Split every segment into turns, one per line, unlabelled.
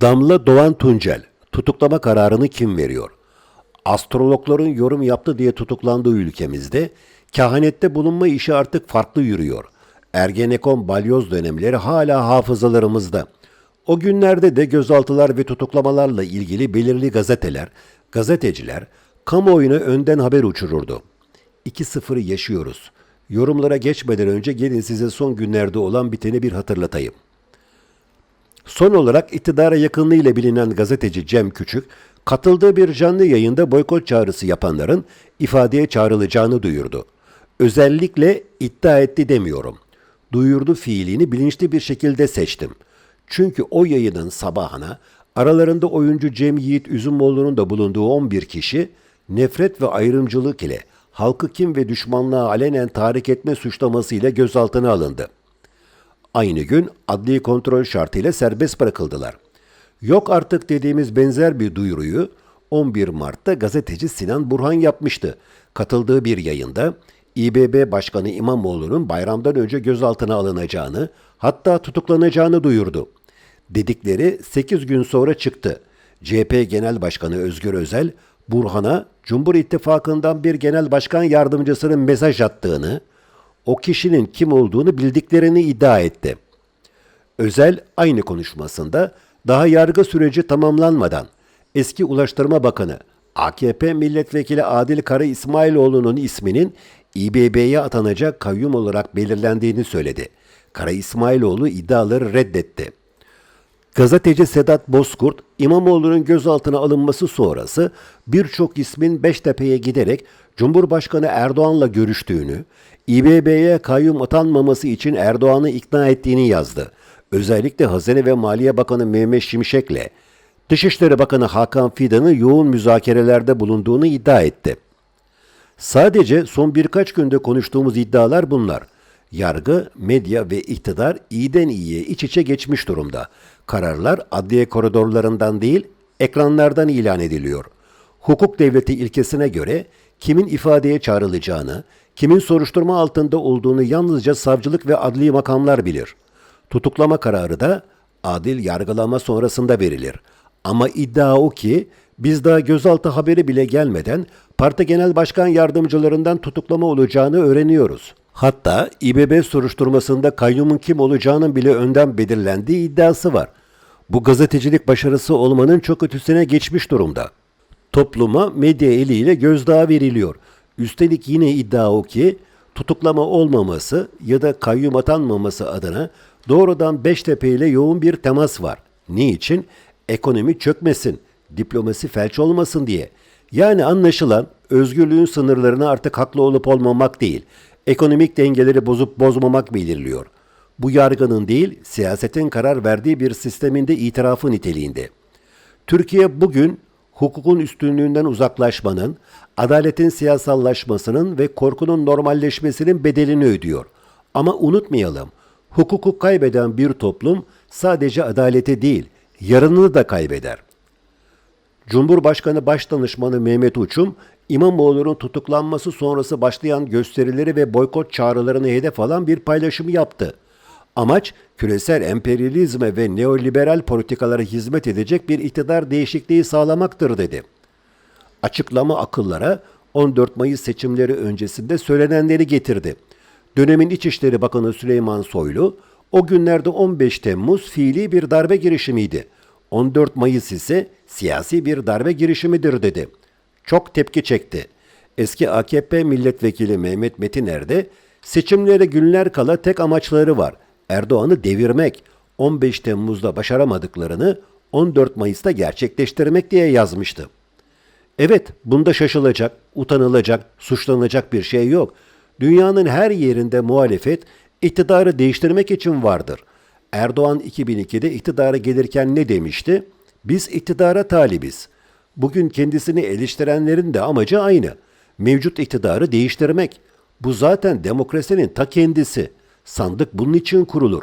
Damla Doğan Tuncel, tutuklama kararını kim veriyor? Astrologların yorum yaptı diye tutuklandığı ülkemizde, kehanette bulunma işi artık farklı yürüyor. Ergenekon balyoz dönemleri hala hafızalarımızda. O günlerde de gözaltılar ve tutuklamalarla ilgili belirli gazeteler, gazeteciler kamuoyuna önden haber uçururdu. 2-0'ı yaşıyoruz. Yorumlara geçmeden önce gelin size son günlerde olan biteni bir hatırlatayım. Son olarak iktidara yakınlığıyla bilinen gazeteci Cem Küçük, katıldığı bir canlı yayında boykot çağrısı yapanların ifadeye çağrılacağını duyurdu. Özellikle iddia etti demiyorum. Duyurdu fiilini bilinçli bir şekilde seçtim. Çünkü o yayının sabahına aralarında oyuncu Cem Yiğit Üzümoğlu'nun da bulunduğu 11 kişi nefret ve ayrımcılık ile halkı kim ve düşmanlığa alenen tahrik etme suçlamasıyla gözaltına alındı. Aynı gün adli kontrol şartıyla serbest bırakıldılar. Yok artık dediğimiz benzer bir duyuruyu 11 Mart'ta gazeteci Sinan Burhan yapmıştı. Katıldığı bir yayında İBB Başkanı İmamoğlu'nun bayramdan önce gözaltına alınacağını, hatta tutuklanacağını duyurdu. Dedikleri 8 gün sonra çıktı. CHP Genel Başkanı Özgür Özel, Burhan'a Cumhur İttifakı'ndan bir genel başkan yardımcısının mesaj attığını, o kişinin kim olduğunu bildiklerini iddia etti. Özel aynı konuşmasında daha yargı süreci tamamlanmadan eski Ulaştırma Bakanı AKP Milletvekili Adil Kara İsmailoğlu'nun isminin İBB'ye atanacak kayyum olarak belirlendiğini söyledi. Kara İsmailoğlu iddiaları reddetti. Gazeteci Sedat Bozkurt, İmamoğlu'nun gözaltına alınması sonrası birçok ismin Beştepe'ye giderek Cumhurbaşkanı Erdoğan'la görüştüğünü, İBB'ye kayyum atanmaması için Erdoğan'ı ikna ettiğini yazdı. Özellikle Hazine ve Maliye Bakanı Mehmet Şimşek'le Dışişleri Bakanı Hakan Fidan'ın yoğun müzakerelerde bulunduğunu iddia etti. Sadece son birkaç günde konuştuğumuz iddialar bunlar. Yargı, medya ve iktidar iyiden iyiye iç içe geçmiş durumda. Kararlar adliye koridorlarından değil, ekranlardan ilan ediliyor. Hukuk devleti ilkesine göre kimin ifadeye çağrılacağını, kimin soruşturma altında olduğunu yalnızca savcılık ve adli makamlar bilir. Tutuklama kararı da adil yargılama sonrasında verilir. Ama iddia o ki biz daha gözaltı haberi bile gelmeden parti genel başkan yardımcılarından tutuklama olacağını öğreniyoruz. Hatta İBB soruşturmasında kayyumun kim olacağının bile önden belirlendiği iddiası var. Bu gazetecilik başarısı olmanın çok ötesine geçmiş durumda. Topluma medya eliyle gözdağı veriliyor. Üstelik yine iddia o ki tutuklama olmaması ya da kayyum atanmaması adına doğrudan Beştepe ile yoğun bir temas var. Niçin? Ekonomi çökmesin, diplomasi felç olmasın diye. Yani anlaşılan özgürlüğün sınırlarını artık haklı olup olmamak değil, ekonomik dengeleri bozup bozmamak belirliyor. Bu yargının değil, siyasetin karar verdiği bir sisteminde itirafı niteliğinde. Türkiye bugün hukukun üstünlüğünden uzaklaşmanın, adaletin siyasallaşmasının ve korkunun normalleşmesinin bedelini ödüyor. Ama unutmayalım, hukuku kaybeden bir toplum sadece adalete değil, yarınını da kaybeder. Cumhurbaşkanı Başdanışmanı Mehmet Uçum, İmamoğlu'nun tutuklanması sonrası başlayan gösterileri ve boykot çağrılarını hedef alan bir paylaşım yaptı. Amaç, küresel emperyalizme ve neoliberal politikalara hizmet edecek bir iktidar değişikliği sağlamaktır dedi. Açıklama akıllara 14 Mayıs seçimleri öncesinde söylenenleri getirdi. Dönemin İçişleri Bakanı Süleyman Soylu, o günlerde 15 Temmuz fiili bir darbe girişimiydi. 14 Mayıs ise siyasi bir darbe girişimidir dedi. Çok tepki çekti. Eski AKP milletvekili Mehmet Metiner de seçimlere günler kala tek amaçları var. Erdoğan'ı devirmek, 15 Temmuz'da başaramadıklarını 14 Mayıs'ta gerçekleştirmek diye yazmıştı. Evet, bunda şaşılacak, utanılacak, suçlanacak bir şey yok. Dünyanın her yerinde muhalefet iktidarı değiştirmek için vardır. Erdoğan 2002'de iktidara gelirken ne demişti? Biz iktidara talibiz. Bugün kendisini eleştirenlerin de amacı aynı. Mevcut iktidarı değiştirmek. Bu zaten demokrasinin ta kendisi. Sandık bunun için kurulur.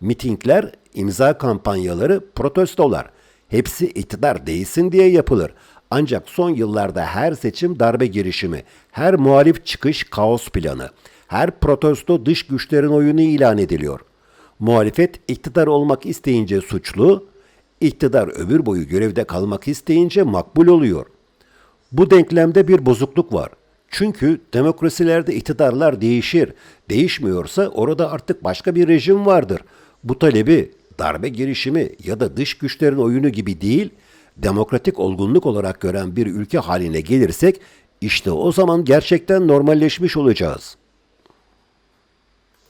Mitingler, imza kampanyaları, protestolar. Hepsi iktidar değilsin diye yapılır. Ancak son yıllarda her seçim darbe girişimi, her muhalif çıkış kaos planı, her protesto dış güçlerin oyunu ilan ediliyor. Muhalefet iktidar olmak isteyince suçlu, İktidar ömür boyu görevde kalmak isteyince makbul oluyor. Bu denklemde bir bozukluk var. Çünkü demokrasilerde iktidarlar değişir. Değişmiyorsa orada artık başka bir rejim vardır. Bu talebi darbe girişimi ya da dış güçlerin oyunu gibi değil, demokratik olgunluk olarak gören bir ülke haline gelirsek işte o zaman gerçekten normalleşmiş olacağız.